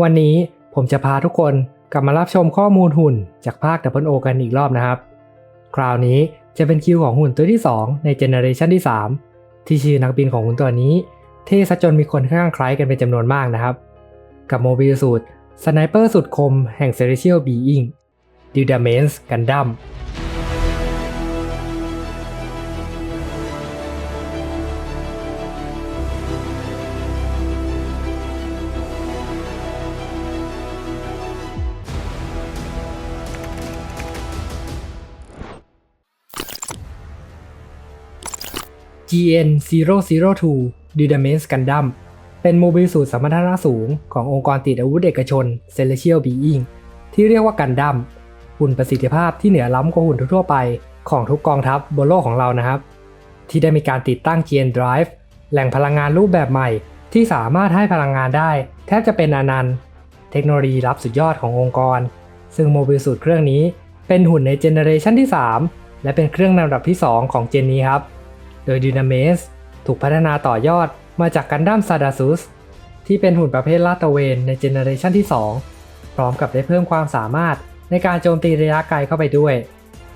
วันนี้ผมจะพาทุกคนกลับมารับชมข้อมูลหุ่นจากภาค Double O กันอีกรอบนะครับ คราวนี้จะเป็นคิวของหุ่นตัวที่ 2 ในเจเนอเรชันที่ 3 ที่ชื่อนักบินของหุ่นตัวนี้เท่ซะจนมีคนข้างคล้ายกันเป็นจำนวนมากนะครับ กับโมบิลสูตรสไนเปอร์สุดคมแห่ง Celestial Being d u d a m e n s Gundam GN 002 d u d a m e n s Gundam เป็นโมบิลสูตรสมรรถนะสูงขององค์กรติดอาวุธเอกชน Celestial Being ที่เรียกว่ากันดั้มหุ่นประสิทธิภาพที่เหนือล้ำกว่าหุ่นทั่วไปของทุกกองทัพบนโลกของเรานะครับ ที่ได้มีการติดตั้ง GN Drive แหล่งพลังงานรูปแบบใหม่ ที่สามารถให้พลังงานได้ แทบจะเป็นอนันต์เทคโนโลยีลับสุดยอดขององค์กร ซึ่งโมบิลสูตรเครื่องนี้เป็นหุ่นในเจเนอเรชันที่ 3 และเป็นเครื่องลำดับที่ 2 ของเจนนี้ครับ โดย Dynames ถูกพัฒนาต่อยอดมาจากกันดั้มซาดาซุสที่เป็นหุ่นประเภทลาดตระเวนในเจเนอเรชันที่ 2 พร้อมกับได้เพิ่มความสามารถในการโจมตีระยะไกลเข้าไปด้วย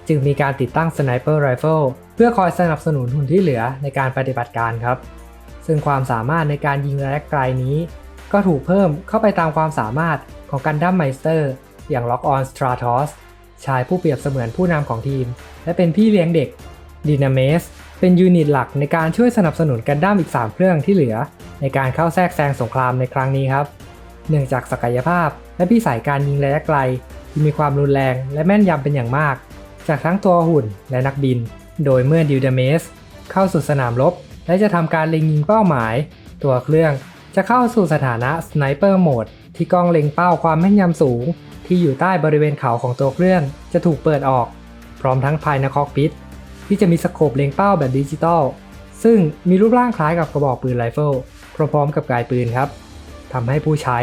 จึงมีการติดตั้งสไนเปอร์ไรเฟิลเพื่อคอยสนับสนุนหุ่นที่เหลือในการปฏิบัติการครับ ซึ่งความสามารถในการยิงระยะไกลนี้ ก็ถูกเพิ่มเข้าไปตามความสามารถของกันดั้มไมสเตอร์อย่างล็อกออนสตราทอสชายผู้เปรียบเสมือนผู้นำของทีม และเป็นพี่เลี้ยงเด็ก ดีนาเมสเป็นยูนิตหลักในการช่วยสนับสนุนกันดั้มอีก 3 เครื่องที่เหลือ ในการเข้าแทรกแซงสงครามในครั้งนี้ครับ เนื่องจากศักยภาพ และพิสัยการยิงระยะไกล ที่มีความรุนแรงและแม่นยำเป็นอย่างมาก จากทั้งตัวหุ่นและนักบิน โดยเมื่อดิวเดเมสเข้าสู่สนามรบ และจะทำการเล็งยิงเป้าหมาย ตัวเครื่องจะเข้าสู่สถานะสไนเปอร์โหมดที่กล้องเล็งเป้าความแม่นยำสูง ที่อยู่ใต้บริเวณเขาของตัวเครื่องจะถูกเปิดออก พร้อมทั้งภายในคอกพิท ที่จะมีสโคปเล็งเป้าแบบดิจิตอลซึ่งมีรูปร่างคล้ายกับกระบอกปืนไรเฟิลพร้อมๆกับกายปืนครับทำให้ผู้ใช้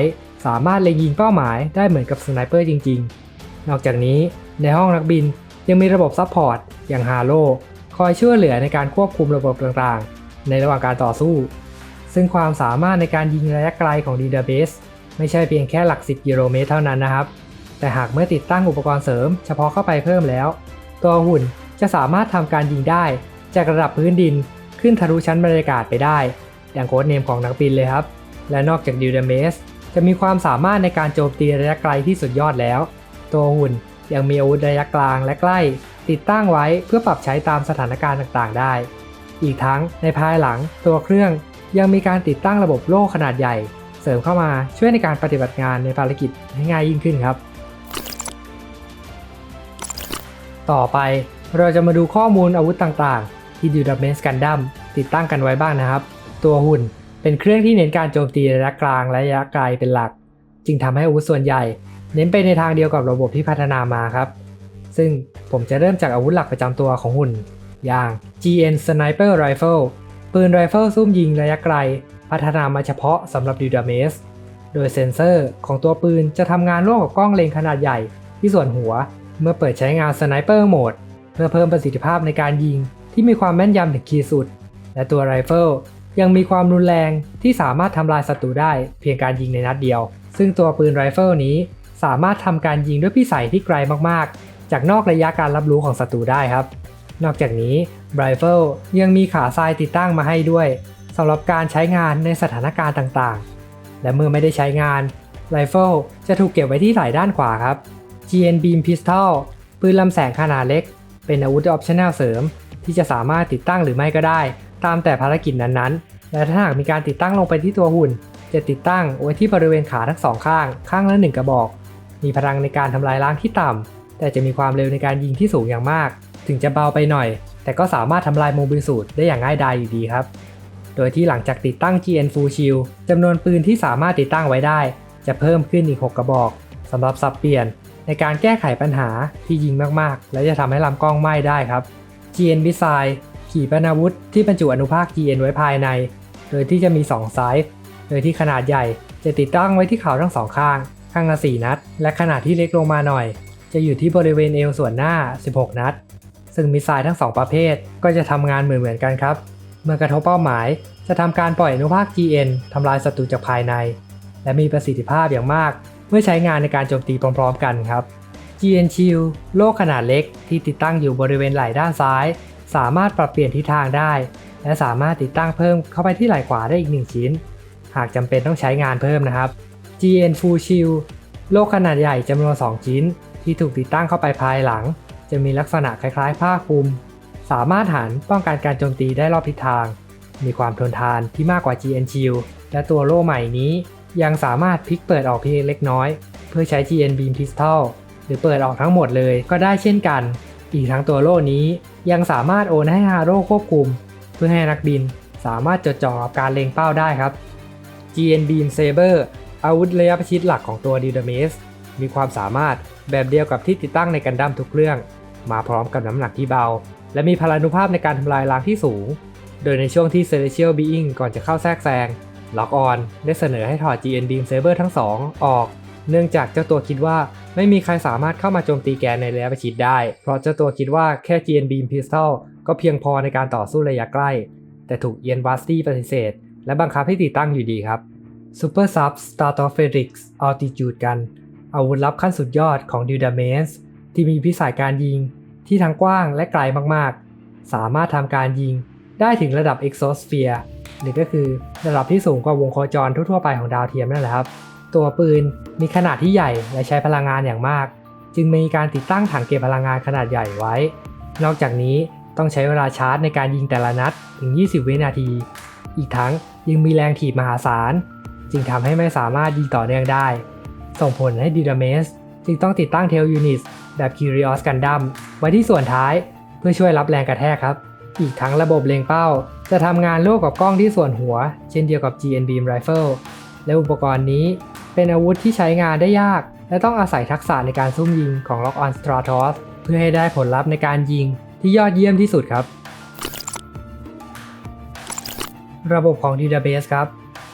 สามารถเล็งยิงเป้าหมายได้เหมือนกับสไนเปอร์จริง ๆ นอกจากนี้ในห้องนักบินยังมีระบบซัพพอร์ตอย่างฮาโลคอยช่วยเหลือในการควบคุมระบบต่างๆ ในระหว่างการต่อสู้ ซึ่งความสามารถในการยิงระยะไกลของดีดาเบสไม่ใช่เพียงแค่หลัก 10 กิโลเมตรเท่านั้นนะครับ แต่หากเมื่อติดตั้งอุปกรณ์เสริม เฉพาะเข้าไปเพิ่มแล้ว ตัวหุ่น จะสามารถทำการยิงได้ จากระดับพื้นดินขึ้นทะลุชั้นบรรยากาศไปได้ อย่างโค้ดเนมของนักบินเลยครับ และนอกจากดิวเดเมสจะมีความสามารถในการโจมตีระยะไกลที่สุดยอดแล้ว ตัวหุ่นยังมีอาวุธระยะกลางและใกล้ ติดตั้งไว้เพื่อปรับใช้ตามสถานการณ์ต่างๆ ได้ อีกทั้งในภายหลังตัวเครื่องยังมีการติดตั้งระบบโล่ขนาดใหญ่ เสริมเข้ามาช่วยในการปฏิบัติงานในภารกิจให้ง่ายยิ่งขึ้นครับ ต่อไป เราจะมาดูข้อมูลอาวุธต่างๆ ที่ดูดับเมนส์กันดั้มติดตั้งกันไว้บ้างนะครับ ตัวหุ่นเป็นเครื่องที่เน้นการโจมตีระยะกลางและระยะไกลเป็นหลัก จึงทำให้อาวุธส่วนใหญ่ เน้นไปในทางเดียวกับระบบที่พัฒนามาครับ ซึ่งผมจะเริ่มจากอาวุธหลักประจำตัวของหุ่น อย่าง GN Sniper Rifle ปืนไรเฟิลซุ่มยิงระยะไกล พัฒนามาเฉพาะสำหรับดิวดาเมสโดยเซ็นเซอร์ของตัวปืนจะทำงานร่วมกับกล้องเล็งขนาดใหญ่ที่ส่วนหัวเมื่อเปิดใช้งานสไนเปอร์โหมด เพื่อเพิ่มประสิทธิภาพในการยิงที่มีความแม่นยำถึงขีดสุด และตัวไรเฟิลยังมีความรุนแรงที่สามารถทำลายศัตรูได้เพียงการยิงในนัดเดียว ซึ่งตัวปืนไรเฟิลนี้สามารถทำการยิงด้วยพิสัยที่ไกลมากๆ จากนอกระยะการรับรู้ของศัตรูได้ครับ นอกจากนี้ไรเฟิลยังมีขาทรายติดตั้งมาให้ด้วยสำหรับการใช้งานในสถานการณ์ต่างๆ และเมื่อไม่ได้ใช้งานไรเฟิลจะถูกเก็บไว้ที่ไหล่ด้านขวาครับ GN Beam Pistol ปืนลำแสงขนาดเล็ก เป็นอาวุธออปชั่นแนลเสริม ที่จะสามารถติดตั้งหรือไม่ก็ได้ ตามแต่ภารกิจนั้นๆ และถ้าหากมีการติดตั้งลงไปที่ตัวหุ่น จะติดตั้งไว้ที่บริเวณขาทั้งสองข้าง ข้างละหนึ่งกระบอก มีพลังในการทำลายล้างที่ต่ำ แต่จะมีความเร็วในการยิงที่สูงอย่างมาก ถึงจะเบาไปหน่อย แต่ก็สามารถทำลายโมบิลสูตรได้อย่างง่ายดายอยู่ดีครับ โดยที่หลังจากติดตั้ง GN Full Shield จำนวนปืนที่สามารถติดตั้งไว้ได้ จะเพิ่มขึ้นอีก 6 กระบอกสำหรับสับเปลี่ยน ในการแก้ไขปัญหาที่ยิงมากๆ และจะทำให้ลำกล้องไหม้ได้ครับ GN m i s s i l e ขีปนาวุธที่บรรจุอนุภาค GN ไว้ภายใน โดยที่จะมี 2 ไซส์โดยที่ขนาดใหญ่จะติดตั้งไว้ที่เขาทั้งสองข้าง ข้างละ 4 นัด และขนาดที่เล็กลงมาหน่อย จะอยู่ที่บริเวณเอวส่วนหน้า 16 นัด ซึ่งมิสไซล์ทั้ง 2 ประเภทก็จะทำงานเหมือนๆกันครับ เมื่อกระทบเป้าหมายจะทำการปล่อยอนุภาค GN ทำลายศัตรูจากภายใน และมีประสิทธิภาพอย่างมาก มื่อใช้งานในการโจมตีพร้อมๆกันครับ GN Shield โล่ขนาดเล็กที่ติดตั้งอยู่บริเวณไหล่ด้านซ้าย สามารถปรับเปลี่ยนทิศทางได้ และสามารถติดตั้งเพิ่มเข้าไปที่ไหล่ขวาได้อีก 1 ชิ้น หากจำเป็นต้องใช้งานเพิ่มนะครับ GN Full Shield โล่ขนาดใหญ่จำนวน 2 ชิ้น ที่ถูกติดตั้งเข้าไปภายหลัง จะมีลักษณะคล้ายๆ ผ้าคลุม สามารถหันป้องกันการโจมตีได้รอบทิศทาง มีความทนทานที่มากกว่า GN Shield และตัวโล่ใหม่นี้ ยังสามารถพลิกเปิดออกเพียงเล็กน้อย เพื่อใช้ GN Beam Pistol หรือเปิดออกทั้งหมดเลยก็ได้เช่นกัน อีกทั้งตัวโล่นี้ยังสามารถโอนให้ฮาโร่ควบคุม เพื่อให้นักบินสามารถจดจ่อกับการเล็งเป้าได้ครับ GN Beam Saber อาวุธระยะประชิดหลักของตัว d ีด m a s มีความสามารถแบบเดียวกับที่ติดตั้งในกันดั้มทุกเครื่อง มาพร้อมกับน้ำหนักที่เบา และมีพลานุภาพในการทำลายล้างที่สูง โดยในช่วงที่ Celestial Being ก่อนจะเข้าแทรกแซง Lock On ได้เสนอให้ถอด GN Beam Saber ทั้งสองออก เนื่องจากเจ้าตัวคิดว่าไม่มีใครสามารถเข้ามาโจมตีแกนในระยะประชิดได้ เพราะเจ้าตัวคิดว่าแค่ GN Beam Pistol ก็เพียงพอในการต่อสู้ระยะใกล้ แต่ถูกเอียนบัสตี้ปฏิเสธ และบังคับให้ติดตั้งอยู่ดีครับ Super Sub Star of Felix Altitude กัน อาวุธลับขั้นสุดยอดของ d u d a m a n s ที่มีพิสัยการยิงที่ทั้งกว้างและไกลมากๆ สามารถทำการยิง ได้ถึงระดับ Exosphere หรือก็คือระดับที่สูงกว่าวงโคจรทั่วๆไปของดาวเทียมนั่นแหละครับ ตัวปืนมีขนาดที่ใหญ่และใช้พลังงานอย่างมาก จึงมีการติดตั้งถังเก็บพลังงานขนาดใหญ่ไว้ นอกจากนี้ต้องใช้เวลาชาร์จในการยิงแต่ละนัดถึง 20 วินาที อีกทั้งยังมีแรงถีบมหาศาล จึงทำให้ไม่สามารถยิงต่อเนื่องได้ ส่งผลให้ดีดาเมสจึงต้องติดตั้งเทลยูนิตแบบ Curious Gundam ไว้ที่ส่วนท้ายเพื่อช่วยรับแรงกระแทกครับ อีกทั้งระบบเล็งเป้า จะทำงานร่วมกับกล้องที่ส่วนหัว เช่นเดียวกับ GN Beam Rifle และอุปกรณ์นี้เป็นอาวุธที่ใช้งานได้ยาก และต้องอาศัยทักษะในการซุ่มยิงของ Lock on Stratos เพื่อให้ได้ผลลัพธ์ในการยิงที่ยอดเยี่ยมที่สุดครับ ระบบของ Database ครับ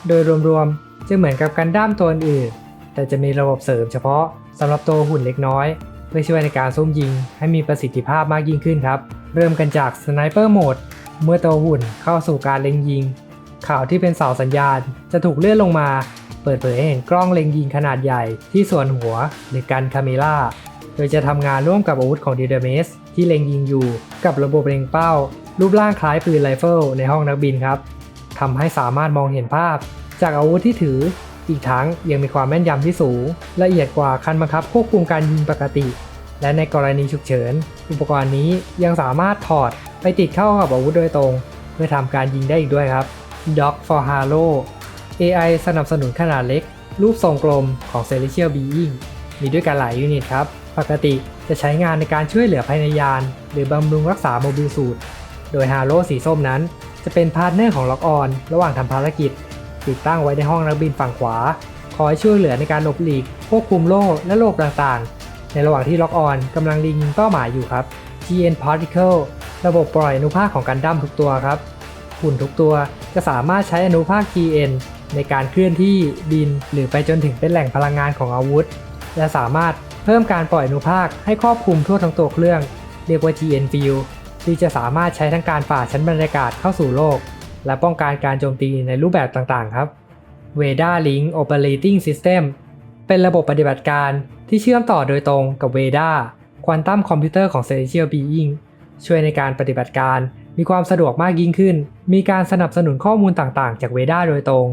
โดยรวมๆจะเหมือนกับกันด้ามตัวอื่น แต่จะมีระบบเสริมเฉพาะสำหรับตัวหุ่นเล็กน้อย เพื่อช่วยในการซุ่มยิงให้มีประสิทธิภาพมากยิ่งขึ้นครับ เริ่มกันจาก Sniper Mode เมื่อตัวหุ่นเข้าสู่การเล็งยิง ข่าวที่เป็นเสาสัญญาณ จะถูกเลื่อนลงมา เปิดเผยให้เห็นกล้องเล็งยิงขนาดใหญ่ที่ส่วนหัวหรือกันคาเมล่า โดยจะทำงานร่วมกับอาวุธของ d ีเดเมสที่เล็งยิงอยู่ กับระบบเล็งเป้า รูปร่างคล้ายปืนไรเฟิลในห้องนักบินครับทำให้สามารถมองเห็นภาพ จากอาวุธที่ถือ อีกทั้งยังมีความแม่นยำที่สูง ละเอียดกว่าคันบังคับควบคุมการยิงปกติ และในกรณีฉุกเฉิน อุปกรณ์นี้ยังสามารถถอดไปติดเข้ากับอาวุธโดยตรง เพื่อทำการยิงได้อีกด้วยครับ Doc for Halo AI สนับสนุนขนาดเล็ก รูปทรงกลมของ Celestial Being มีด้วยกันหลายยูนิตครับ ปกติจะใช้งานในการช่วยเหลือภายในยาน หรือบำรุงรักษาโมบิลสูตร โดย Halo สีส้มนั้น จะเป็นพาร์ทเนอร์ของล็อกออน ระหว่างทำภารกิจ ติดตั้งไว้ในห้องนักบินฝั่งขวา คอยช่วยเหลือในการหลบหลีกควบคุมโล่และโลบต่างๆ ในระหว่างที่ล็อกออนกำลังลิงเป้าหมายอยู่ครับ GN Particle ระบบปล่อยอนุภาคของกันดั้มทุกตัวครับ หุ่นทุกตัวจะสามารถใช้อนุภาค GN ในการเคลื่อนที่บินหรือไปจนถึงเป็นแหล่งพลังงานของอาวุธ และสามารถเพิ่มการปล่อยอนุภาคให้ครอบคลุมทั่วทั้งตัวเครื่อง เรียกว่า GN Field ที่จะสามารถใช้ทั้งการฝ่าชั้นบรรยากาศเข้าสู่โลก และป้องกันการโจมตีในรูปแบบต่างๆ ครับ Veda Link Operating System เป็นระบบปฏิบัติการที่เชื่อมต่อโดยตรงกับ Veda ควอนตัมคอมพิวเตอร์ของ Celestial Being ช่วยในการปฏิบัติการมีความสะดวกมากยิ่งขึ้น มีการสนับสนุนข้อมูลต่างๆ จากเวด้าโดยตรง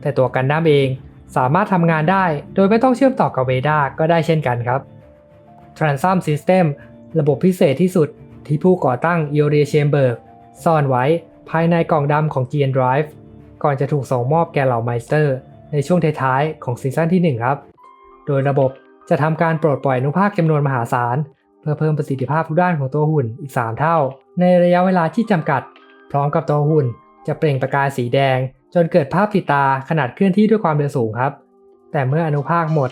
แต่ตัวกันดั้มเองสามารถทำงานได้โดยไม่ต้องเชื่อมต่อกับเวด้าก็ได้เช่นกันครับ Transum System ระบบพิเศษที่สุดที่ผู้ก่อตั้ง e o r i c h a m b e r g ซ่อนไว้ ภายในกล่องดำของ GN Drive ก่อนจะถูกส่งมอบแก่เหล่าไมสเตอร์ในช่วงท้ายๆของซีซั่นที่ 1 ครับ โดยระบบจะทำการปลดปล่อยอนุภาคจำนวนมหาศาล เพื่อเพิ่มประสิทธิภาพทุกด้านของตัวหุ่นอีก 3 เท่า ในระยะเวลาที่จำกัด พร้อมกับตัวหุ่น จะเปล่งประกายสีแดง จนเกิดภาพติดตาขนาดเคลื่อนที่ด้วยความเร็วสูงครับ แต่เมื่ออนุภาคหมด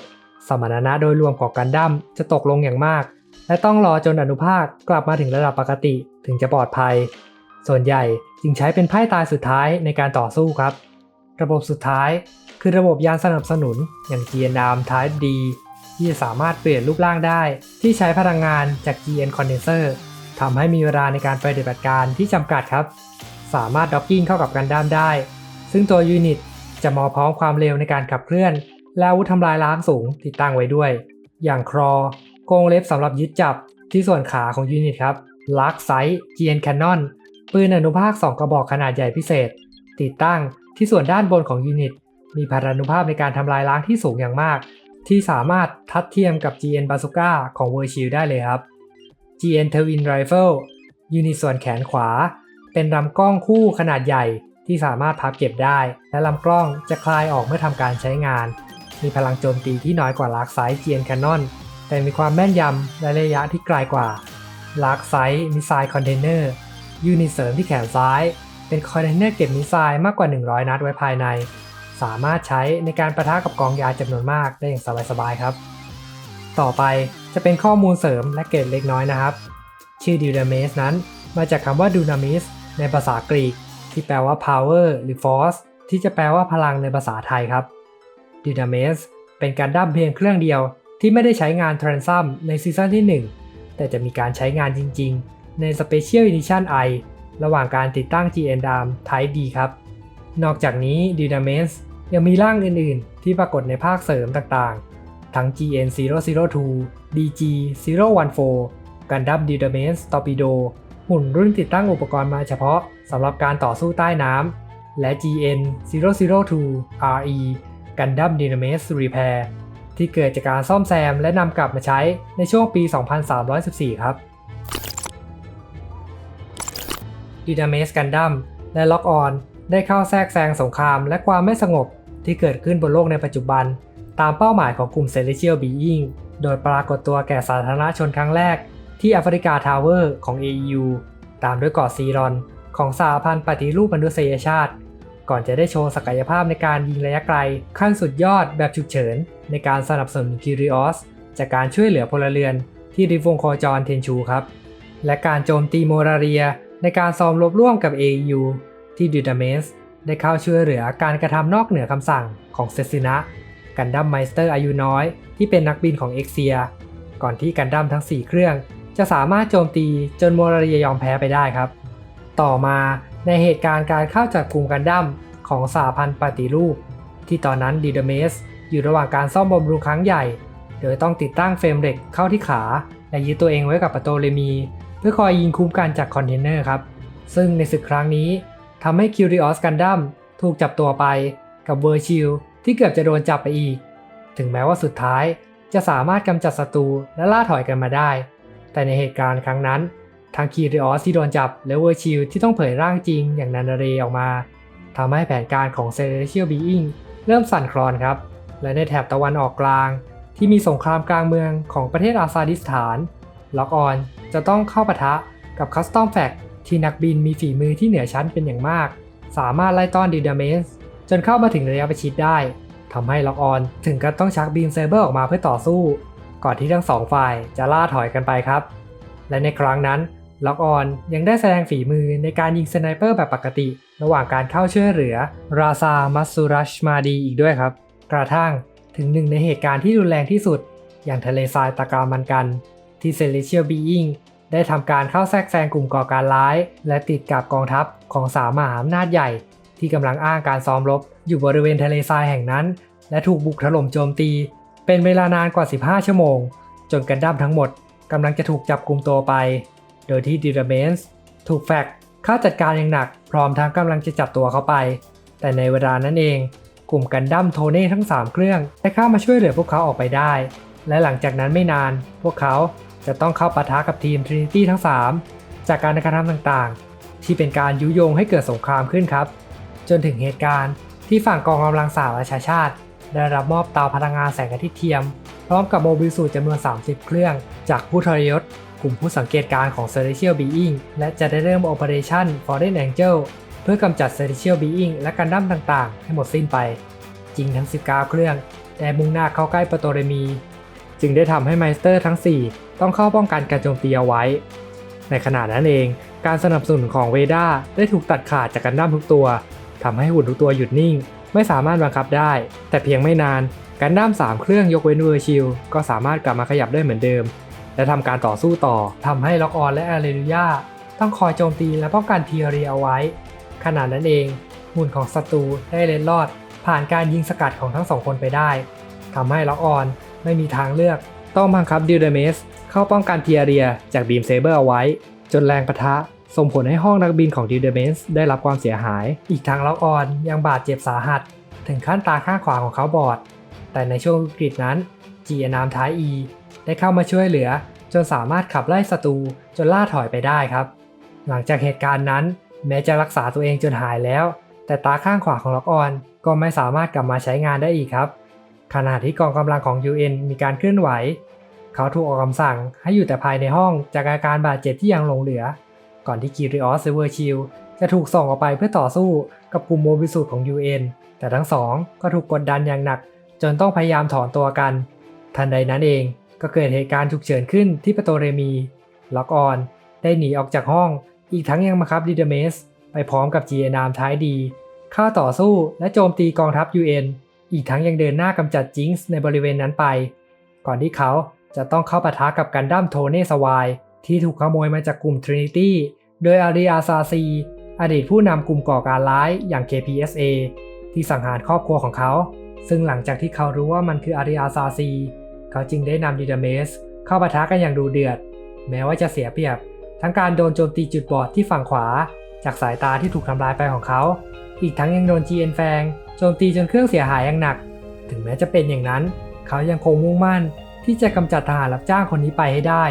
สมรรถนะโดยรวมของกันดั้มจะตกลงอย่างมาก และต้องรอจนอนุภาคกลับมาถึงระดับปกติถึงจะปลอดภัย ส่วนใหญ่จึงใช้เป็นไพ่ตายสุดท้ายในการต่อสู้ครับ ระบบสุดท้ายคือระบบยานสนับสนุนอย่าง GN Arm Type D ที่จะสามารถเปลี่ยนรูปร่างได้ ที่ใช้พลังงานจาก GN Condenser ทำให้มีเวลาในการปฏิบัติการที่จำกัดครับ สามารถด็อกกิ้งเข้ากับกันดั้มได้ ซึ่งตัวยูนิตจะมอพร้อมความเร็วในการขับเคลื่อน และอาวุธทำลายล้างสูงติดตั้งไว้ด้วย อย่างครอโกงเล็บสำหรับยึดจับที่ส่วนขาของยูนิตครับลักไซต์เจียนแคนนอน ปืนอนุภาค 2 กระบอกขนาดใหญ่พิเศษ ติดตั้งที่ส่วนด้านบนของยูนิต มีพารานุภาพในการทำลายล้างที่สูงอย่างมาก ที่สามารถทัดเทียมกับ GN Bazooka ของ v e r s h i e l ได้เลยครับ GN Twin Rifle ยูนิตส่วนแขนขวา เป็นลำกล้องคู่ขนาดใหญ่ที่สามารถพับเก็บได้ และลำกล้องจะคลายออกเมื่อทำการใช้งาน มีพลังโจมตีที่น้อยกว่าลักไซส์ GN Cannon แต่มีความแม่นยำและระยะที่ไกลกว่าลักไซส์มิสไซล์คอนเทนเนอร์ ยูนิตเสริมที่แขนซ้าย เป็นคอนเทนเนอร์เก็บมิสไซล์มากกว่า 100 นัดไว้ภายใน สามารถใช้ในการประทะกับกองยาจำนวนมากได้อย่างสบายๆครับ ต่อไปจะเป็นข้อมูลเสริมและเกร็ดเล็กน้อยนะครับ ชื่อดิวดาเมสนั้นมาจากคำว่าดูนามิสในภาษากรีก ที่แปลว่า power หรือ force ที่จะแปลว่าพลังในภาษาไทยครับดิวดาเมสเป็นการดั้มเพียงเครื่องเดียวที่ไม่ได้ใช้งานทรานซัมในซีซั่นที่ 1 แต่จะมีการใช้งานจริง ๆ ใน Special Edition I ระหว่างการติดตั้ง GN Dam Type D ครับ นอกจากนี้ d y n a m e s ยังมีร่างอื่นๆ ที่ปรากฏในภาคเสริมต่างๆ ทั้ง GN 002 DG 014 Gundam d y n a m e s Torpedo หุ่นรุ่นติดตั้งอุปกรณ์มาเฉพาะสำหรับการต่อสู้ใต้น้ำและ GN 002 RE Gundam d y n a m e s Repair ที่เกิดจากการซ่อมแซมและนำกลับมาใช้ในช่วงปี 2314 ครับ d y n a m e s Gundam และ Lock On ได้เข้าแทรกแซงสงครามและความไม่สงบที่เกิดขึ้นบนโลกในปัจจุบัน ตามเป้าหมายของกลุ่ม Celestial Being โดยปรากฏตัวแก่สาธารณชนครั้งแรก ที่แอฟริกาทาวเวอร์ของ AU ตามด้วยเกาะซีรอน ของสหพันธ์ปฏิรูปมนุษยชาติ ก่อนจะได้โชว์ศักยภาพในการยิงระยะไกล ขั้นสุดยอดแบบฉุกเฉิน ในการสนับสนุนคิริออสจากการช่วยเหลือพลเรือนที่ริฟวงโคจรเทนชูครับ และการโจมตีโมราเรีย ในการซ้อมรบร่วมกับ AU ที่ดิดาเมสได้เข้าช่วยเหลือการกระทำนอกเหนือคำสั่งของเซซินะกันดั้มไมสเตอร์อายุน้อยที่เป็นนักบินของเอ็กเซีย ก่อนที่กันดั้มทั้ง 4 เครื่อง จะสามารถโจมตีจนโมราเรียยอมแพ้ไปได้ครับ ต่อมาในเหตุการณ์การเข้าจับกลุ่มกันดั้มของสหพันธ์ปฏิรูป ที่ตอนนั้นดิดาเมสอยู่ระหว่างการซ่อมบำรุงครั้งใหญ่ โดยต้องติดตั้งเฟรมเหล็กเข้าที่ขา และยึดตัวเองไว้กับประตูเรมี เพื่อคอยยิงคุ้มกันจากคอนเทนเนอร์ครับ ซึ่งในศึกครั้งนี้ทำให้คิริออสกันดั้มถูกจับตัวไปกับเวอร์ชิลที่เกือบจะโดนจับไปอีก ถึงแม้ว่าสุดท้ายจะสามารถกำจัดศัตรูและล่าถอยกันมาได้ แต่ในเหตุการณ์ครั้งนั้น ทางคิริออสที่โดนจับและเวอร์ชิลที่ต้องเผยร่างจริงอย่างนันเรออกมาทำให้แผนการของ Celestial Being เริ่มสั่นคลอนครับ และในแถบตะวันออกกลาง ที่มีสงครามกลางเมืองของประเทศอาซาดิสถาน ล็อกออนจะต้องเข้าปะทะกับคัสตอมแฟกที่นักบินมีฝีมือที่เหนือชั้นเป็นอย่างมาก สามารถไล่ต้อนดิดาเมสจนเข้ามาถึงระยะประชิดได้ทำให้ล็อกออนถึงกับต้องชักบีมเซเบอร์ออกมาเพื่อต่อสู้ ก่อนที่ทั้งสองฝ่ายจะล่าถอยกันไปครับ และในครั้งนั้นล็อกออนยังได้แสดงฝีมือในการยิงสไนเปอร์แบบปกติ ระหว่างการเข้าช่วยเหลือ ราซามัสซูรัชมาดีอีกด้วยครับ กระทั่งถึงหนึ่งในเหตุการณ์ที่รุนแรงที่สุด อย่างทะเลทรายตะกามันกัน ที่เซเลเชียลบีอิงได้ทำการเข้าแทรกแซงกลุ่มก่อการร้าย และติดกับกองทัพของสามมหาอำนาจใหญ่ ที่กำลังอ้างการซ้อมรบ อยู่บริเวณทะเลทรายแห่งนั้น และถูกบุกถล่มโจมตี เป็นเวลานานกว่า 15 ชั่วโมง จนกันดั้มทั้งหมดกำลังจะถูกจับกลุ่มตัวไป โดยที่ดิราเมนส์ถูกแฟกเข้าจัดการอย่างหนักพร้อมทั้งกำลังจะจับตัวเขาไป แต่ในเวลานั้นเองกลุ่มกันดั้มโทเน่ทั้ง 3 เครื่องได้เข้ามาช่วยเหลือพวกเขาออกไปได้ และหลังจากนั้นไม่นาน พวกเขา จะต้องเข้าปะทะกับทีม Trinity ทั้ง 3 จากการกระทำต่างๆ ที่เป็นการยุยงให้เกิดสงครามขึ้นครับ จนถึงเหตุการณ์ที่ฝั่งกองกำลังสหประชาชาติ ได้รับมอบเตาพลังงานแสงอาทิตย์เทียม พร้อมกับโมบิลสูตรจำนวน 30 เครื่อง จากผู้ทรยศกลุ่มผู้สังเกตการณ์ของ Celestial Being และจะได้เริ่ม Operation Foreign Angel เพื่อกำจัด Celestial Being และกันดั้มต่างๆ ให้หมดสิ้นไป จริงทั้ง 19 เครื่อง แต่มุ่งหน้าเข้าใกล้ปโตเรมี จึงได้ทำให้ไมสเตอร์ทั้ง 4 ต้องเข้าป้องกันการโจมตีเอาไว้ ในขณะนั้นเอง การสนับสนุนของเวด้าได้ถูกตัดขาดจากกันดั้มทุกตัวทำให้หุ่นทุกตัวหยุดนิ่ง ไม่สามารถบังคับได้ แต่เพียงไม่นานกันดั้ม3เครื่องยกเว้นเวอร์ชิลก็สามารถกลับมาขยับได้เหมือนเดิม และทำการต่อสู้ต่อทำให้ล็อกออนและอาเรลูยาต้องคอยโจมตีและป้องกันเทียรีเอาไว้ ขณะนั้นเองหุ่นของศัตรูได้เล็ดลอด ผ่านการยิงสกัดของทั้งสองคนไปได้ทำให้ล็อกออน ไม่มีทางเลือก ต้องบังคับดิวเดเมสเข้าป้องกันเทียเรียจากบีมเซเบอร์เอาไว้ จนแรงปะทะส่งผลให้ห้องนักบินของดิวเดเมสได้รับความเสียหาย อีกทางล็อกออนยังบาดเจ็บสาหัส ถึงขั้นตาข้างขวาของเขาบอด แต่ในช่วงวิกฤตนั้นจีอนามท้าย E ได้เข้ามาช่วยเหลือ จนสามารถขับไล่ศัตรูจนล่าถอยไปได้ครับ หลังจากเหตุการณ์นั้น แม้จะรักษาตัวเองจนหายแล้ว แต่ตาข้างขวาของล็อกออนก็ไม่สามารถกลับมาใช้งานได้อีกครับ ขณะที่กองกำลังของ UN มีการเคลื่อนไหว เขาถูกออกคำสั่งให้อยู่แต่ภายในห้องจากอาการบาดเจ็บที่ยังหลงเหลือ ก่อนที่กิริออสเซเวอร์ชิลจะถูกส่งออกไปเพื่อต่อสู้กับกลุ่มโมบิสูตของ UN แต่ทั้งสองก็ถูกกดดันอย่างหนัก จนต้องพยายามถอนตัวกัน ทันใดนั้นเองก็เกิดเหตุการณ์ฉุกเฉินขึ้นที่ปโตเรมี ล็อกออน ได้หนีออกจากห้อง อีกทั้งยังมาคับดิเดเมส ไปพร้อมกับ GA นามท้ายดี เข้าต่อสู้และโจมตีกองทัพ UN อีกทั้งยังเดินหน้ากำจัดจิงส์ในบริเวณนั้นไป ก่อนที่เขาจะต้องเข้าปะทะกับกันดั้มโทเนสวายที่ถูกขโมยมาจากกลุ่ม Trinity โดยอาริอาซาซีอดีตผู้นำกลุ่มก่อการร้ายอย่าง KPSA ที่สังหารครอบครัวของเขา ซึ่งหลังจากที่เขารู้ว่ามันคืออาริอาซาซี เขาจึงได้นำดิดาเมสเข้าปะทะกันอย่างดูเดือด แม้ว่าจะเสียเปรียบ ทั้งการโดนโจมตีจุดบอดที่ฝั่งขวา จากสายตาที่ถูกทำลายไปของเขา อีกทั้งยังโดน GN แฟง โจมตีจนเครื่องเสียหายอย่างหนัก ถึงแม้จะเป็นอย่างนั้น เขายังคงมุ่งมั่นที่จะกำจัดทหารรับจ้างคนนี้ไปให้ได้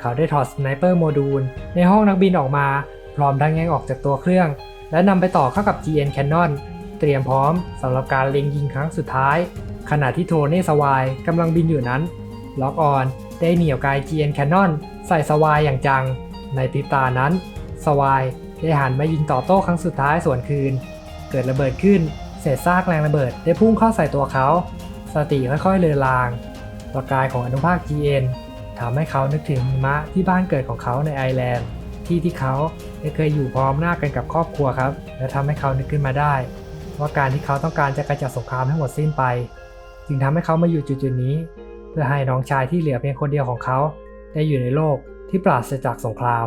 เขาได้ถอดสไนเปอร์โมดูลในห้องนักบินออกมา พร้อมทั้งแยงออกจากตัวเครื่อง และนำไปต่อเข้ากับ GN Cannon เตรียมพร้อมสำหรับการเล็งยิงครั้งสุดท้าย ขณะที่โทเน่สวายกำลังบินอยู่นั้น ล็อกออนได้เหนี่ยวไก GN Cannon ใส่สวายอย่างจัง ในพริตานั้น สวายได้หันมายิงต่อโต้ครั้งสุดท้ายส่วนคืน เกิดระเบิดขึ้น ศษซากแรงระเบิดได้พุ่งเข้าใส่ตัวเขา สติค่อยๆเลือนลางประกายของอนุภาค GN ทำให้เขานึกถึงหิมะที่บ้านเกิดของเขาในไอร์แลนด์ ที่ที่เขาได้เคยอยู่พร้อมหน้ากันกับครอบครัวครับ และทำให้เขานึกขึ้นมาได้ ว่าการที่เขาต้องการจะกระจัดสงครามให้หมดสิ้นไป จึงทำให้เขามาอยู่จุดๆนี้ เพื่อให้น้องชายที่เหลือเพียงคนเดียวของเขา ได้อยู่ในโลกที่ปราศจากสงคราม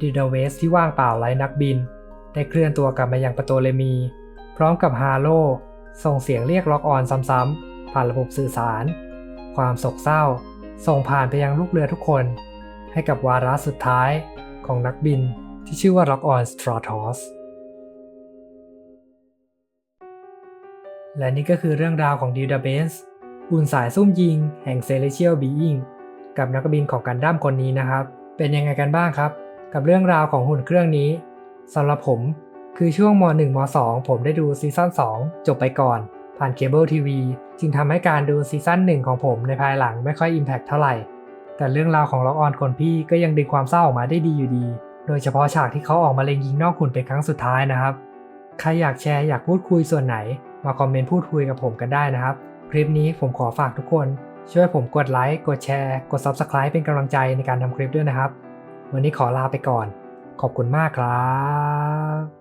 ดิดเวสที่ว่างเปล่าไร้นักบิน ได้เคลื่อนตัวกลับมายังปโตเลมี พร้อมกับฮาโลส่งเสียงเรียกล็อกออนซ้ำๆผ่านระบบสื่อสาร ความโศกเศร้า ส่งผ่านไปยังลูกเรือทุกคน ให้กับวาระสุดท้ายของนักบินที่ชื่อว่าล็อกออนสตร t ทอสและนี่ก็คือเรื่องราวของดิวดาเบนส์อุ่นสายซุ่มยิง แห่ง Celestial Being กับนักบินของกันดั้มคนนี้นะครับ เป็นยังไงกันบ้างครับ กับเรื่องราวของหุ่นเครื่องนี้สำหรับผม คือช่วงม .1 ม .2 ผมได้ดูซีซั่น2 จบไปก่อน ผ่านเคเบิลทีวีจึงทำให้การดูซีซั่น1 ของผมในภายหลังไม่ค่อยอิมแพกเท่าไหร่ แต่เรื่องราวของล็อกออนคนพี่ก็ยังดึงความเศร้าออกมาได้ดีอยู่ดี โดยเฉพาะฉากที่เขาออกมาเล็งยิงนอกหุ่นเป็นครั้งสุดท้ายนะครับ ใครอยากแชร์อยากพูดคุยส่วนไหน มาคอมเมนต์พูดคุยกับผมกันได้นะครับ คลิปนี้ผมขอฝากทุกคน ช่วยผมกดไลค์กดแชร์กด Subscribe เป็นกำลังใจในการทำคลิปด้วยนะครับ วันนี้ขอลาไปก่อน ขอบคุณมากครับ